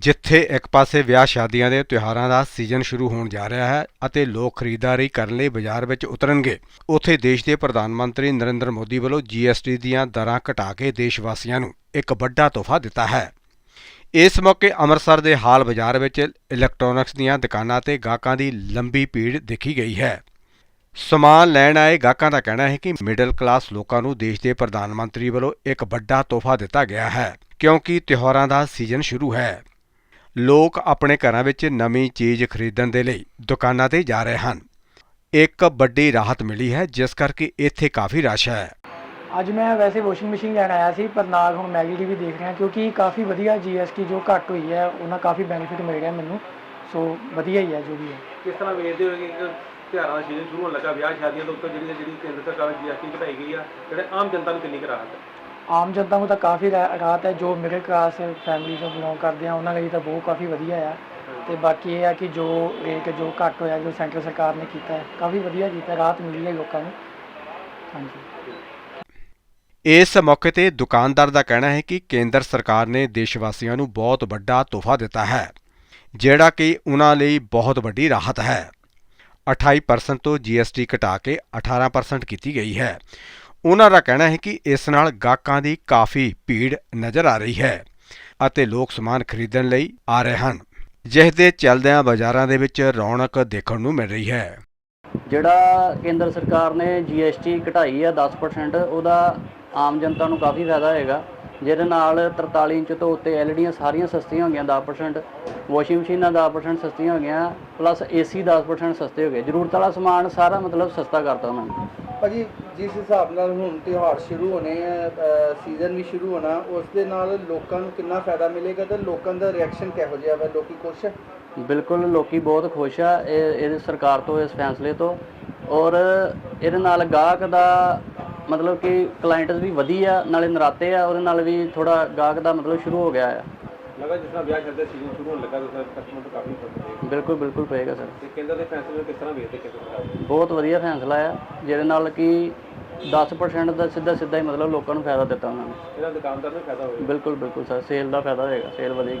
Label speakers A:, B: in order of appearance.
A: ਜਿੱਥੇ ਇੱਕ ਪਾਸੇ ਵਿਆਹ ਸ਼ਾਦੀਆਂ ਦੇ ਤਿਉਹਾਰਾਂ ਦਾ ਸੀਜ਼ਨ ਸ਼ੁਰੂ ਹੋਣ ਜਾ ਰਿਹਾ ਹੈ ਅਤੇ ਲੋਕ ਖਰੀਦਦਾਰੀ ਕਰਨ ਲਈ ਬਾਜ਼ਾਰ ਵਿੱਚ ਉਤਰਨਗੇ, ਉੱਥੇ ਦੇਸ਼ ਦੇ ਪ੍ਰਧਾਨ ਮੰਤਰੀ ਨਰਿੰਦਰ ਮੋਦੀ ਵੱਲੋਂ ਜੀਐਸਟੀ ਦੀਆਂ ਦਰਾਂ ਘਟਾ ਕੇ ਦੇਸ਼ ਵਾਸੀਆਂ ਨੂੰ ਇੱਕ ਵੱਡਾ ਤੋਹਫਾ ਦਿੱਤਾ ਹੈ। ਇਸ ਮੌਕੇ ਅੰਮ੍ਰਿਤਸਰ ਦੇ ਹਾਲ ਬਾਜ਼ਾਰ ਵਿੱਚ ਇਲੈਕਟ੍ਰੋਨਿਕਸ ਦੀਆਂ ਦੁਕਾਨਾਂ ਤੇ ਗਾਹਕਾਂ ਦੀ ਲੰਬੀ ਭੀੜ ਦੇਖੀ ਗਈ ਹੈ। ਸਮਾਨ ਲੈਣ ਆਏ ਗਾਹਕਾਂ ਦਾ ਕਹਿਣਾ ਹੈ ਕਿ ਮਿਡਲ ਕਲਾਸ ਲੋਕਾਂ ਨੂੰ ਦੇਸ਼ ਦੇ ਪ੍ਰਧਾਨ ਮੰਤਰੀ ਵੱਲੋਂ ਇੱਕ ਵੱਡਾ ਤੋਹਫਾ ਦਿੱਤਾ ਗਿਆ ਹੈ, ਕਿਉਂਕਿ ਤਿਉਹਾਰਾਂ ਦਾ ਸੀਜ਼ਨ ਸ਼ੁਰੂ ਹੈ। ਲੋਕ ਆਪਣੇ ਘਰਾਂ ਵਿੱਚ ਨਵੀਂ ਚੀਜ਼ ਖਰੀਦਣ ਦੇ ਲਈ ਦੁਕਾਨਾਂ ਤੇ ਜਾ ਰਹੇ ਹਨ। ਇੱਕ ਵੱਡੀ ਰਾਹਤ ਮਿਲੀ ਹੈ ਜਿਸ ਕਰਕੇ ਇੱਥੇ ਕਾਫੀ ਰਸ਼ ਹੈ।
B: ਅੱਜ ਮੈਂ ਵੈਸੇ ਵਾਸ਼ਿੰਗ ਮਸ਼ੀਨ ਲੈਣ ਆਇਆ ਸੀ ਪਰ ਨਾਲ ਹੁਣ ਮੈਗੀ ਦੀ ਵੀ ਦੇਖ ਰਿਹਾ ਕਿਉਂਕਿ ਕਾਫੀ ਵਧੀਆ ਜੀਐਸਟੀ ਜੋ ਘੱਟ ਹੋਈ ਹੈ ਉਹਨਾਂ ਕਾਫੀ ਬੈਨੀਫਿਟ ਮਿਲ ਰਿਹਾ ਮੈਨੂੰ। ਸੋ ਵਧੀਆ ਹੀ ਹੈ ਜੋ ਵੀ ਹੈ।
C: ਕਿਸ ਤਰ੍ਹਾਂ ਵੇਖਦੇ ਹੋ ਕਿ ਇੱਕ ਤਿਉਹਾਰਾਂ ਦਾ ਸੀਜ਼ਨ ਸ਼ੁਰੂ ਹੋਣ ਲੱਗਾ ਵਿਆਹ ਸ਼ਾਦੀਆਂ ਤੋਂ ਉੱਤੇ ਜਿਹੜੀ ਜਿਹੜੀ ਕੇਂਦਰ ਸਰਕਾਰ ਦੀ ਜੀਐਸਟੀ ਘਟਾਈ ਗਈ ਆ ਜਿਹੜੇ ਆਮ ਜਨਤਾ ਨੂੰ ਕਿੰਨੀ ਕੁ ਰਾਹਤ ਹੈ?
B: ਆਮ ਜਨਤਾ ਨੂੰ ਤਾਂ ਕਾਫੀ ਰਾ- ਰਾਹਤ ਹੈ, ਜੋ ਮਿਡਲ ਕਲਾਸ ਫੈਮਿਲੀ ਤੋਂ ਬਿਲੋਂਗ ਕਰਦੇ ਆ, ਉਹਨਾਂ ਲਈ ਤਾਂ ਬਹੁਤ ਕਾਫੀ ਵਧੀਆ ਆ। ਤੇ ਬਾਕੀ ਇਹ ਆ ਕਿ ਜੋ ਰੇਟ, ਜੋ ਘੱਟ ਹੋਇਆ, ਜੋ ਸੈਂਟਰ ਸਰਕਾਰ ਨੇ ਕੀਤਾ ਹੈ, ਕਾਫੀ ਵਧੀਆ ਕੀਤਾ, ਰਾਹਤ ਮਿਲੀ ਹੈ ਲੋਕਾਂ ਨੂੰ। ਹਾਂਜੀ।
A: ਇਸ ਮੌਕੇ ਤੇ ਦੁਕਾਨਦਾਰ ਦਾ ਕਹਿਣਾ ਹੈ ਕਿ ਕੇਂਦਰ ਸਰਕਾਰ ਨੇ ਦੇਸ਼ ਵਾਸੀਆਂ ਨੂੰ ਬਹੁਤ ਵੱਡਾ ਤੋਹਫਾ ਦਿੱਤਾ ਹੈ, ਜਿਹੜਾ ਕਿ ਉਹਨਾਂ ਲਈ ਬਹੁਤ ਵੱਡੀ ਰਾਹਤ ਹੈ। 28% ਤੋਂ GST ਘਟਾ ਕੇ 18% ਕੀਤੀ ਗਈ ਹੈ। ਉਹਨਾਂ ਦਾ ਕਹਿਣਾ ਹੈ ਕਿ ਇਸ ਨਾਲ ਗਾਹਕਾਂ ਦੀ ਕਾਫੀ ਭੀੜ ਨਜ਼ਰ ਆ ਰਹੀ ਹੈ ਅਤੇ ਲੋਕ ਸਮਾਨ ਖਰੀਦਣ ਲਈ ਆ ਰਹੇ ਹਨ ਜਿਸ ਦੇ ਚੱਲਦਿਆਂ ਬਾਜ਼ਾਰਾਂ ਦੇ ਵਿੱਚ ਰੌਣਕ ਦੇਖਣ ਨੂੰ ਮਿਲ ਰਹੀ ਹੈ।
D: ਜਿਹੜਾ ਕੇਂਦਰ ਸਰਕਾਰ ਨੇ GST ਘਟਾਈ ਆ 10% ਉਹਦਾ ਆਮ ਜਨਤਾ ਨੂੰ ਕਾਫੀ ਫਾਇਦਾ ਹੋਏਗਾ। ਜਿਹਦੇ ਨਾਲ 43 ਇੰਚ ਤੋਂ ਉੱਤੇ ਐਲਈਡੀਆਂ ਸਾਰੀਆਂ ਸਸਤੀਆਂ ਹੋ ਗਈਆਂ 10% ਵਾਸ਼ਿੰਗ ਮਸ਼ੀਨਾਂ 10% ਸਸਤੀਆਂ ਹੋ ਗਈਆਂ ਪਲੱਸ ਏਸੀ 10% ਸਸਤੇ ਹੋ ਗਏ। ਜ਼ਰੂਰਤ ਵਾਲਾ ਸਮਾਨ ਸਾਰਾ ਮਤਲਬ ਸਸਤਾ ਕਰਤਾ ਉਹਨਾਂ ਨੇ।
E: ਭਾਜੀ ਜਿਸ ਹਿਸਾਬ ਨਾਲ ਹੁਣ ਤਿਉਹਾਰ ਸ਼ੁਰੂ ਹੋਣੇ ਆ ਸੀਜ਼ਨ ਵੀ ਸ਼ੁਰੂ ਹੋਣਾ ਉਸ ਦੇ ਨਾਲ ਲੋਕਾਂ ਨੂੰ ਕਿੰਨਾ ਫਾਇਦਾ ਮਿਲੇਗਾ ਤੇ ਲੋਕਾਂ ਦਾ ਰਿਐਕਸ਼ਨ ਕਿਹੋ ਜਿਹਾ ਵਾ? ਲੋਕੀ ਖੁਸ਼ ਆ?
D: ਬਿਲਕੁਲ ਲੋਕੀ ਬਹੁਤ ਖੁਸ਼ ਆ ਇਹ ਇਹਦੇ ਸਰਕਾਰ ਤੋਂ ਇਸ ਫੈਸਲੇ ਤੋਂ। ਔਰ ਇਹਦੇ ਨਾਲ ਗਾਹਕ ਦਾ ਮਤਲਬ ਕਿ ਕਲਾਇੰਟਸ ਵੀ ਵਧੀਆ ਨਾਲੇ ਨਰਾਤੇ ਆ ਉਹਦੇ ਨਾਲ ਵੀ ਥੋੜਾ ਗਾਹਕ ਦਾ ਮਤਲਬ ਸ਼ੁਰੂ ਹੋ ਗਿਆ ਆ।
C: ਲੱਗਾ ਜਿਸ ਤਰ੍ਹਾਂ ਵਿਆਹ ਸ਼ਾਦੀ ਦਾ ਸੀਜ਼ਨ ਸ਼ੁਰੂ ਹੋਣ ਲੱਗਾ ਤਾਂ ਕਸਟਮਰ ਤੋਂ ਕਾਫੀ ਫ਼ਰਕ ਪਏਗਾ
D: ਬਿਲਕੁਲ ਬਿਲਕੁਲ ਪਏਗਾ ਸਰ।
C: ਤੇ ਕੇਂਦਰ ਦੇ ਫੈਸਲੇ ਨੂੰ ਕਿਸ ਤਰ੍ਹਾਂ ਵੇਖਦੇ ਕੇਂਦਰ ਸਰਕਾਰ?
D: ਬਹੁਤ ਵਧੀਆ ਫੈਸਲਾ ਆ ਜਿਹਦੇ ਨਾਲ ਕਿ 10% ਦਾ ਸਿੱਧਾ ਸਿੱਧਾ ਹੀ ਮਤਲਬ ਲੋਕਾਂ ਨੂੰ ਫਾਇਦਾ ਦਿੱਤਾ ਉਹਨਾਂ ਨੇ।
C: ਇਹਦਾ ਦੁਕਾਨਦਾਰ ਨੂੰ ਫਾਇਦਾ ਹੋਵੇਗਾ
D: ਬਿਲਕੁਲ ਬਿਲਕੁਲ ਸਰ ਸੇਲ ਦਾ ਫਾਇਦਾ ਹੋਏਗਾ ਸੇਲ ਵਧੇਗੀ।